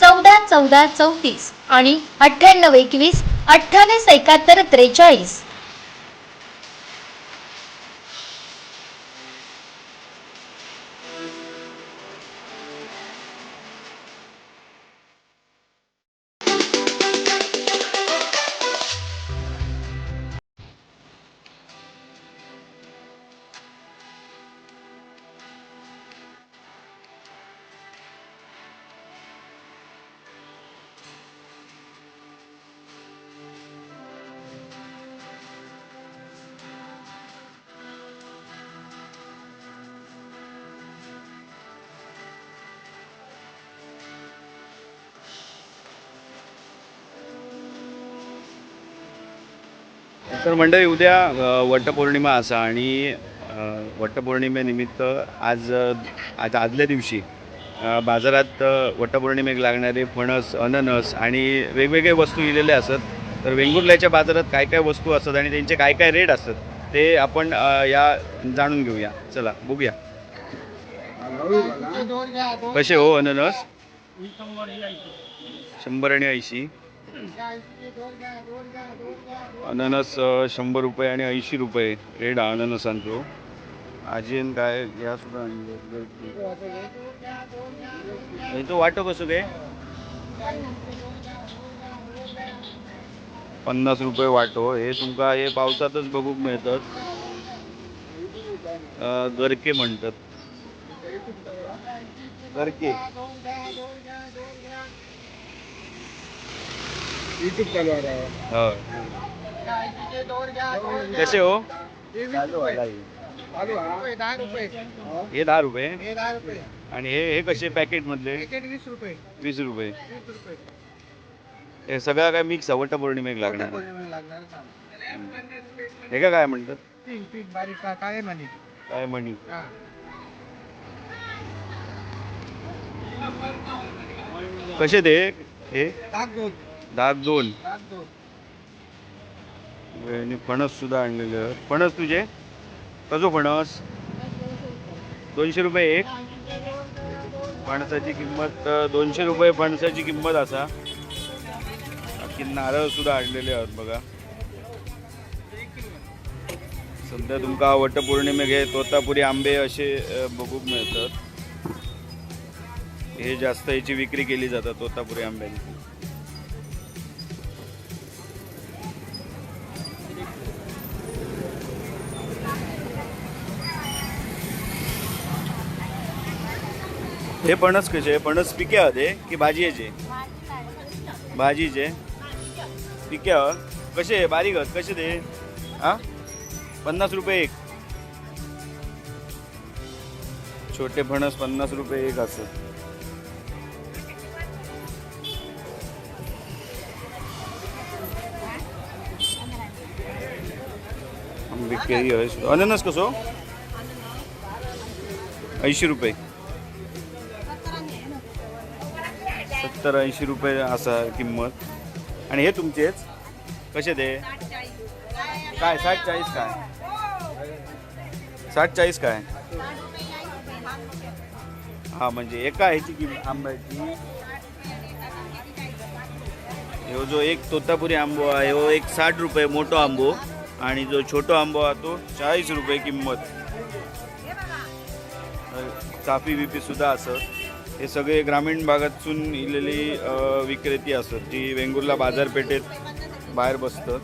चौदा चौदा चौतीस आणि अठ्ठ्याण्णव एकवीस अठ्ठावीस एकाहत्तर त्रेचाळीस. तर मंडळी उद्या वटपौर्णिमा असा आणि वटपौर्णिमेनिमित्त आज आज आदल्या दिवशी बाजारात वटपौर्णिमेक लागणारे फणस अननस आणि वेगवेगळे वस्तू इलेले असत. तर वेंगुर्ल्याच्या बाजारात काय काय वस्तू असतात आणि त्यांचे काय काय रेट असतात ते आपण या जाणून घेऊया. चला बघूया. कसे हो अननस? शंभर आणि ऐंशी. अननस शंभर रुपये आणि ऐंशी रुपये रेड अननसांचो. आजीन काय या सुद्धा. तो वाटो कसं ते? पन्नास रुपये वाटो. हे तुमका हे पावसातच बघूक मिळतात. गरके म्हणतात. गरके. यूट्यूब चालू. हो. कसे हो? हे दहा रुपये. हे आणि हे हे कसे पॅकेट मधले? वीस रुपये. हे सगळं काय मिक्स आहे? वटपौर्णिमेक लागणार. हे का काय म्हणतात? काय म्हणे? काय म्हणी. कसे ते? हे? दोन. ताक दूध आणि फणस सुद्धा आणलेले. आहेत. फणस तुझे? कसो फणस? दोनशे रुपये एक. फणसाची किंमत दोनशे रुपये फणसाची किंमत असा. बाकी नारळ सुद्धा आणलेले आहेत बघा. सध्या तुमका वटपौर्णिमेक हे तोतापुरी आंबे असे बघूक मिळतात. हे जास्त याची विक्री केली जातात तोतापुरी आंब्यांची हे फणस कसे फणस पिके होते की भाजयेचे? भाजीचे पिके ह? कसे बारीक आहेत? कसे ते? हा? पन्नास रुपये एक. छोटे फणस पन्नास रुपये एक असत केळी अननस कसो हो? ऐंशी रुपये. सत्तर ऐंशी रुपये असा किंमत. आणि हे तुमचेच. कसे ते काय साठ चाळीस काय? साठ चाळीस काय? हा म्हणजे एका ह्याची किंमत आंब्याची. हो जो एक तोतापुरी आंबो आहे हो एक साठ रुपये मोठो आंबो. आणि जो छोटो आंबो आहे तो चाळीस रुपये किंमत. चाफी बिपी सुद्धा असत हे सगळे ग्रामीण भागातून इलेली विक्रेती असत जी वेंगुर्ला बाजारपेठेत बाहेर बसतात.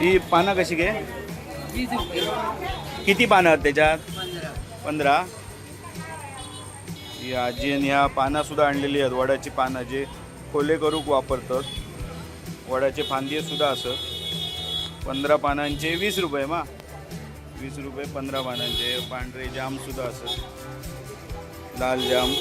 ही पानं कशी घे? किती पानं आहेत त्याच्यात? पंधरा. ही आजीन ह्या पाना सुद्धा आणलेली आहेत वडाची पानं जे खोले करूक वापरतात. वडाचे फांदी सुद्धा असत पंधरा पानांचे वीस रुपये मा. वीस रुपये पंधरा पानांचे पांढरे जाम सुद्धा असत लाल जाम.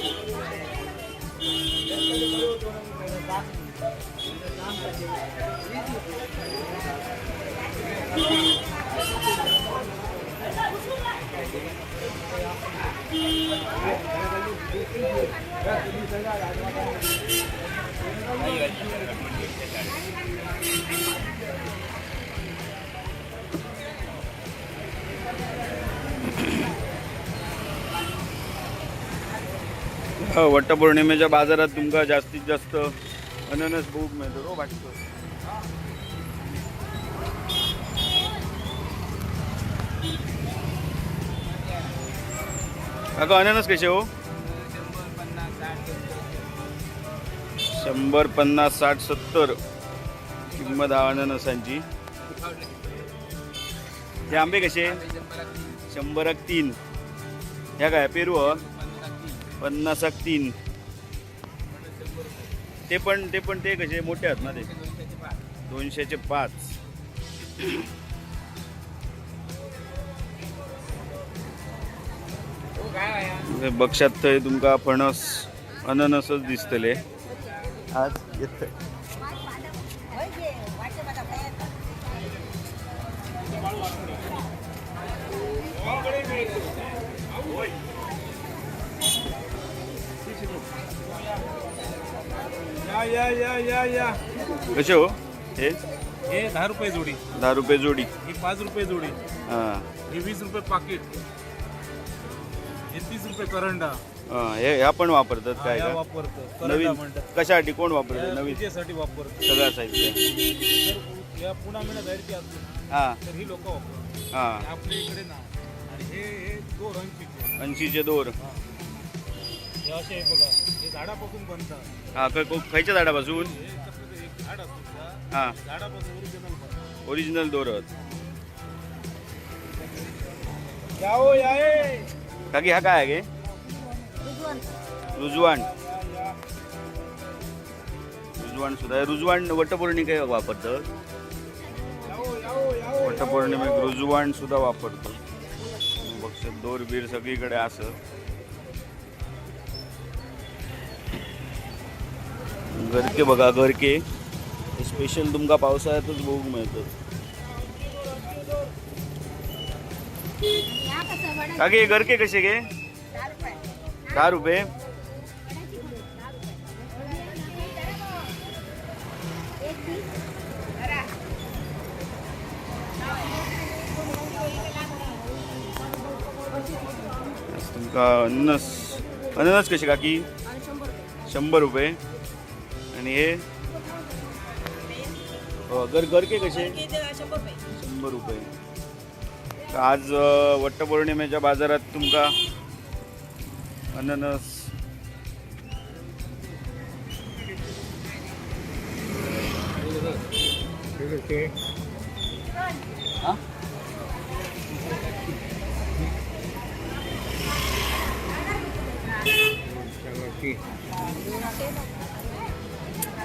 हो, वटपौर्णिमेच्या बाजारात तुमका जास्तीत जास्त अननस बूक मिळतो हो, रो वाटतो काका अननस कसे हो? शंभर पन्नास साठ सत्तर. किंमत अननसांची हे आंबे कसे? शंभराक तीन. ह्या काय पेरू पन्नासाक तीन. ते पण ते पण ते कसे मोठे आहेत ना ते? दोनशेचे पाच. बक्षात थंय तुमका फणस अननसच दिसतले. आज येत या या या या. या कसे हो? हे? हे दहा रुपये जोडी. दहा रुपये जोडी. ही पाच रुपये जोडी. हां. हे वीस रुपये पाकिट. हे तीस रुपये करंडा. हां हे ह्या पण वापरतात काय या का? वापरतो करंडा नवीन. म्हणतात. कशासाठी? कोण वापरतात या नवीन. पूजेसाठी वापरतो सगळं साहित्य. तर या पुन्हा जायची असली हां. तर ही लोक हां. आपल्या इकडे ना. आणि हे हे दोन ऐंशीचे ऐंशीचे दोर. हे. असे बघा हे झाडापासून बनतात. हां ख- ख- खयच्या झाडापासून? हे कसलं एक झाड असतं का? हां. झाडापासून ओरिजिनल बनतात. ओरिजिनल दोर आहेत. या हो या ए. काकी हा काय आहे गे? रुजवाण रुजवाण सुद्धा आहे. रुजवाण वटपौर्णिमे वापरतात. या हो, या हो, या हो. वटपौर्णिमेक रुजवाण सुद्धा वापरतो. बघ दोर बीर सगळीकडे असं. गरके बघा गरके स्पेशल तुमका पावसाळ्यातच बघूक मिळतं. काकी गरके कसे गे? दहा रुपये. तुमका अननस अननस कशी काकी? शंभर रुपये. आणि हे? हो, गर गरके कसे? शंभर रुपये. आज वट्टपौर्णिमेच्या वटपौर्णिमेच्या बाजारात तुमका अननस.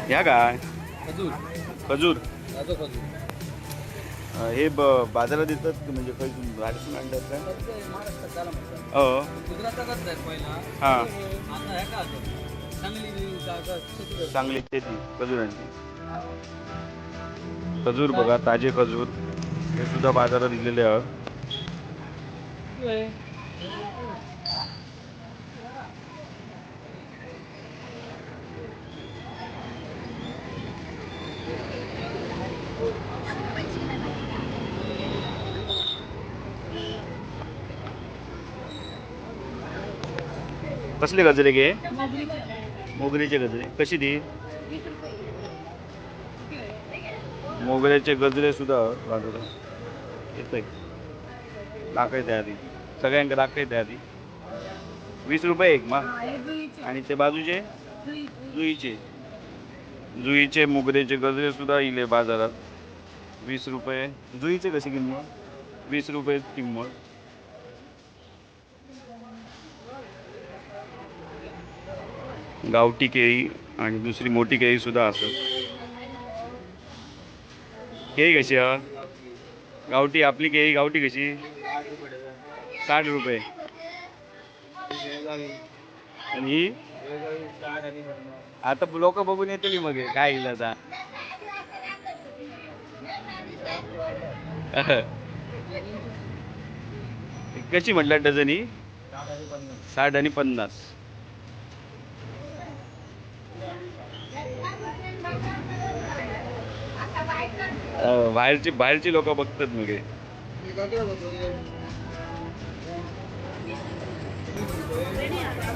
ह्या काय? खजूर. अ, हे ब बाजारात येतात की म्हणजे खय बाहेरसून आणतात काय हो. हां. चांगली शेती खजुरांची खजूर बघा ताजे खजूर. हे सुद्धा बाजारात दिलेले आहेत. कसले गजरे गे? मोगरीचे. गजरे. कशी ती? मोगऱ्याचे गजरे सुद्धा बाजारात येतोय. दाखय त्या आधी. सगळ्यांका दाखय त्या आधी. वीस रुपये एक मग आणि ते बाजूचे? जुईचे. जुईचे मोगऱ्याचे गजरे सुद्धा इले बाजारात. वीस रुपये. जुईचे कशी किंमत? वीस रुपये किंमत. गावठी केळी आणि दुसरी मोठी केळी सुद्धा असत केळी कशी हा गावठी आपली केळी गावठी कशी? साठ रुपये. आणि ही? आता लोक बघून येतली मग काय येईल आता कशी म्हटलं डझन ही? साठ आणि पन्नास. बाहेरची बाहेरची लोक बघतात मग.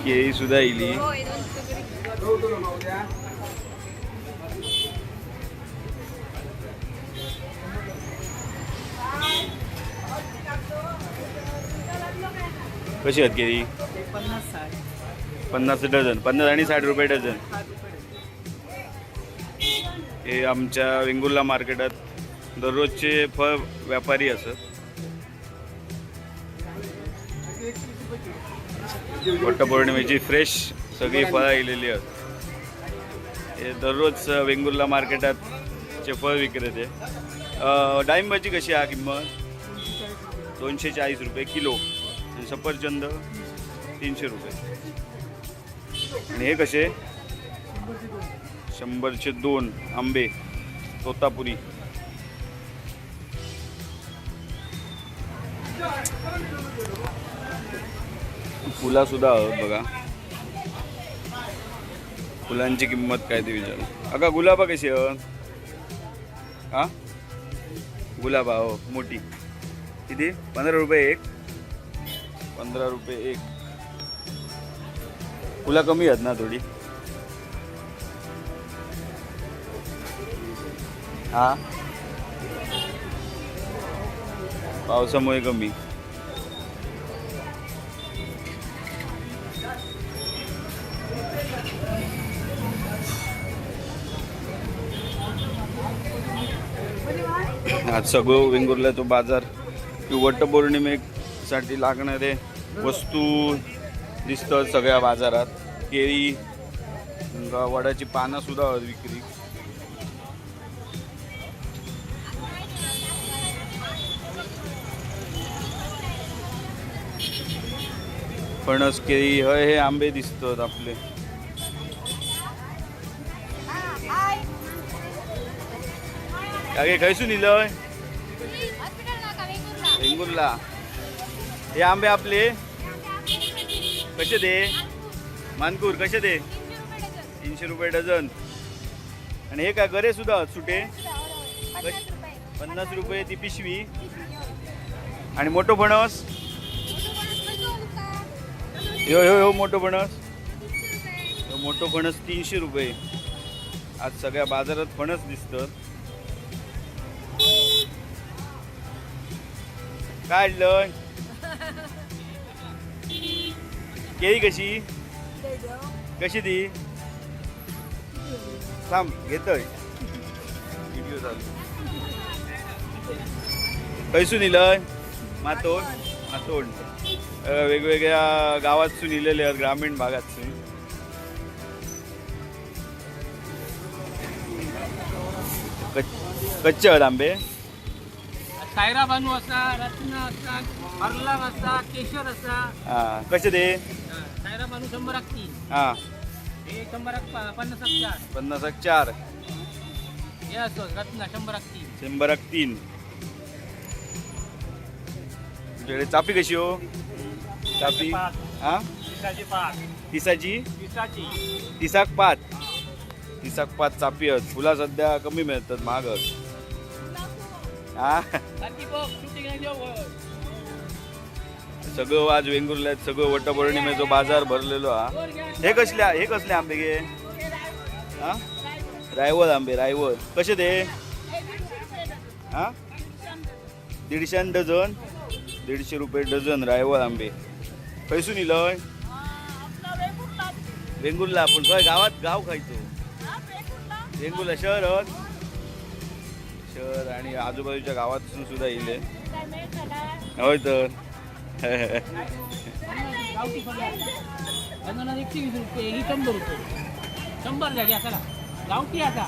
केळी सुद्धा येईली कशी आहेत केळी? पन्नास साठ. पन्नास डझन. पन्नास आणि साठ रुपये डझन. हे आमच्या वेंगुर्ला मार्केटात दररोजचे फळ व्यापारी असत. वटपौर्णिमेची फ्रेश सगळी फळं येलेली आहेत. हे दररोज वेंगुर्ला मार्केटात चे फळ विक्रेते. डाळिंबाची कशी आहे किंमत? दोनशे चाळीस रुपये किलो. आणि सफरचंद तीनशे रुपये. आणि हे कसे? शंभरचे दोन आंबे तोतापुरी. फुला सुद्धा बघा. फुलांची किंमत काय ते विचार. अगा गुलाबा कशी आहे हा? गुलाबा हो मोठी. किती? पंधरा रुपये एक. पंधरा रुपये एक. फुला कमी आहेत ना थोडी? हा? पावसामुळे कमी. आज सगळं वेंगुर्ला तो बाजार की वटपौर्णिमेसाठी लागणारे वस्तू दिसतात सगळ्या बाजारात. केळी वडाची पानं सुद्धा विक्री. फणस केळी हय हे आंबे दिसतात आपले. काय खैसून इलय वेंगुर्ला. हे आंबे आपले. कसे दे? मानकूर कसे दे? तीनशे रुपये डझन. आणि हे काय गरे सुद्धा आहेत सुटे? पन्नास रुपये ती पिशवी. आणि मोठो फणस? यो यो यो मोठं फणस. मोठो मोठं फणस तीनशे रुपये. आज सगळ्या बाजारात फणस दिसतं. काय केळी कशी? कशी ती? थांब घेतोय. व्हिडिओ चालू. कैसून दिलं मातोड मातोड. वेगवेगळ्या गावातसून इलेले आहेत ग्रामीण भागातसून. कच- कच्चे आहेत आंबे सायरा बानू असा रत्न असा हरलाग असा केशर असा. हा कसे ते? सायरा बानू शंभराक तीन हा. हे शंभराक प- पन्नासाक चार. पन्नास चार. हे रत्न शंभराक तीन शंभराक तीन. तुझ्याकडे चापी कशी हो? चापी हा? दिसाची तिसाची? तिसाक पाच तिसाक पाच चापी आहेत. फुला सध्या कमी मिळतात महाग हा? सगळं आज वेंगुर्ल्यात सगळं वटपौर्णिमेचा बाजार भरलेलो हा. हे कसले हे कसले आंबे गे? हा? रायवळ आंबे रायवळ. कसे ते? हा? दीडशान डझन? दीडशे रुपये डझन रायवळ आंबे. खैसून इलय वेंगुर्ला आपण काय गावात गाव खायचो. वेंगुर्ला शहर शहर आणि आजूबाजूच्या गावातून सुद्धा येईल होय तर. एकशे वीस रुपये ही शंभर रुपये शंभर झाली चला गावठी आता.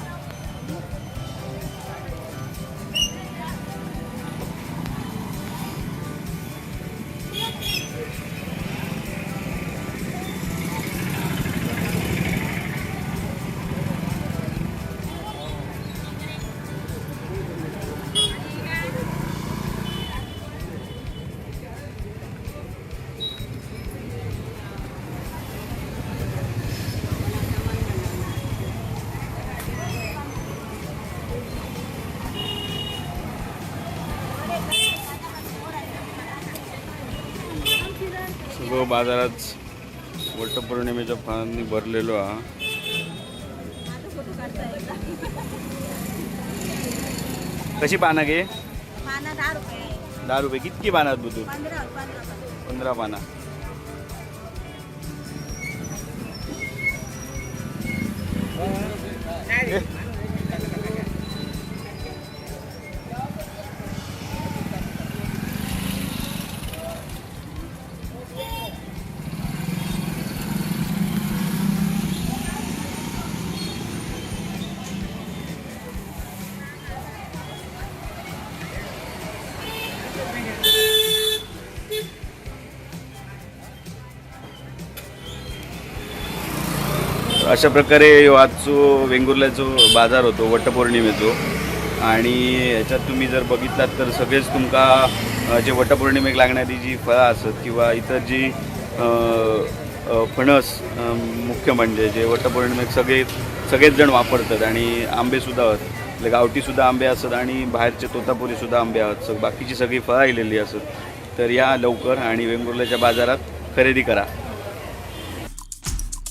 सगळं बाजारात वटपौर्णिमेच्या फळांनी भरलेलो हा. कशी पानं घे पाना दहा रुपये. कितकी पंधरा पंधरा. पंधरा पाना. अशा प्रकारे ह्यो आजचो वेंगुर्ल्याचो बाजार होतो वटपौर्णिमेचो. आणि ह्याच्यात तुम्ही जर बघितलात तर सगळेच तुमका जे वटपौर्णिमेक लागणारी जी फळं असत किंवा इतर जी फणस मुख्य म्हणजे जे वटपौर्णिमेक सगळे सगळेच जण वापरतात आणि आंबेसुद्धा आहेत. म्हणजे गावठी आंबे असत आणि बाहेरचे तोतापुरीसुद्धा आंबे आहेत. सग बाकीची सगळी फळं आलेली असत. तर या लवकर आणि वेंगुर्ल्याच्या बाजारात खरेदी करा.